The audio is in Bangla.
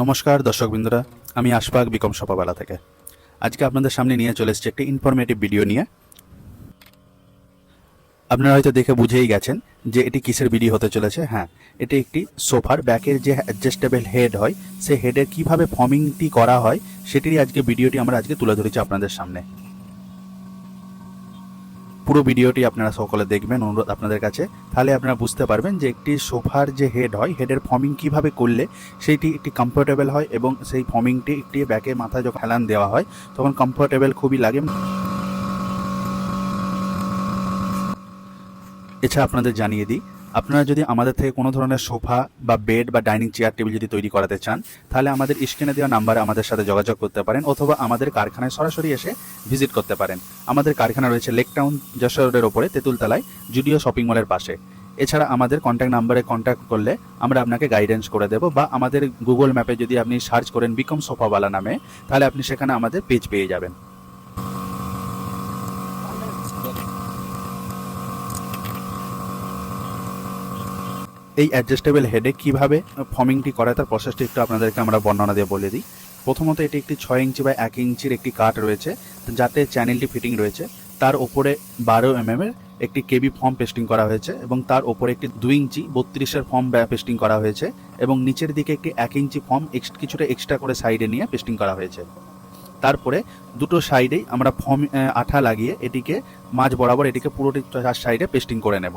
নমস্কার দর্শকবৃন্দরা, আমি আশফাক বিকম সপাবেলা থেকে। আজকে আপনাদের সামনে নিয়ে চলে এসেছি একটি ইনফরমেটিভ ভিডিও নিয়ে। আপনারা হয়তো দেখে বুঝেই গেছেন যে এটি কিসের ভিডিও হতে চলেছে। হ্যাঁ এটি একটি সোফার ব্যাকের যে অ্যাডজাস্টেবল হেড হয় সেই হেডের কীভাবে ফর্মিংটি করা হয়, সেটিরই আজকে ভিডিওটি আমরা আজকে তুলে ধরেছি আপনাদের সামনে। পুরো ভিডিওটি আপনারা সকলে দেখবেন, অনুরোধ আপনাদের কাছে। তাহলে আপনারা বুঝতে পারবেন যে একটি সোফার যে হেড হয় হেডের ফর্মিং কীভাবে করলে সেইটি একটি কমফোর্টেবল হয় এবং সেই ফর্মিংটি একটি ব্যাকে মাথায় যখন হেলান দেওয়া হয়, তখন কমফোর্টেবল খুবই লাগে। এছাড়া আপনাদের জানিয়ে দিই আপনারা যদি আমাদের থেকে কোনো ধরনের সোফা বা বেড বা ডাইনিং চেয়ার, টেবিল যদি তৈরি করাতে চান, তাহলে আমাদের স্ক্রিনে দেওয়া নাম্বারে আমাদের সাথে যোগাযোগ করতে পারেন অথবা আমাদের কারখানায় সরাসরি এসে ভিজিট করতে পারেন। আমাদের কারখানা রয়েছে লেক টাউন, যশোর রোডের ওপরে, তেঁতুলতলায়, জুডিও শপিং মলের পাশে। এছাড়া আমাদের কন্ট্যাক্ট নাম্বারে কন্ট্যাক্ট করলে আমরা আপনাকে গাইডেন্স করে দেবো বা আমাদের গুগল ম্যাপে যদি আপনি সার্চ করেন বিকম সোফাওয়ালা নামে, তাহলে আপনি সেখানে আমাদের পেজ পেয়ে যাবেন। এই অ্যাডজাস্টেবল হেডে কীভাবে ফর্মিংটি করা তার প্রসেসটি একটু আপনাদেরকে আমরা বর্ণনা দিয়ে বলে দিই। প্রথমত এটি একটি ছয় ইঞ্চি বা এক ইঞ্চির একটি কাঠ রয়েছে, যাতে চ্যানেলটি ফিটিং রয়েছে। তার ওপরে বারো এম এর একটি কেবি ফর্ম পেস্টিং করা হয়েছে এবং তার ওপরে একটি দুই ইঞ্চি বত্রিশের ফর্ম পেস্টিং করা হয়েছে এবং নিচের দিকে একটি এক ইঞ্চি ফর্ম কিছুটা এক্সট্রা করে সাইডে নিয়ে পেস্টিং করা হয়েছে। তারপরে দুটো সাইডেই আমরা ফর্ম আঠা লাগিয়ে এটিকে মাঝ বরাবর এটিকে পুরোটি চার সাইডে পেস্টিং করে নেব।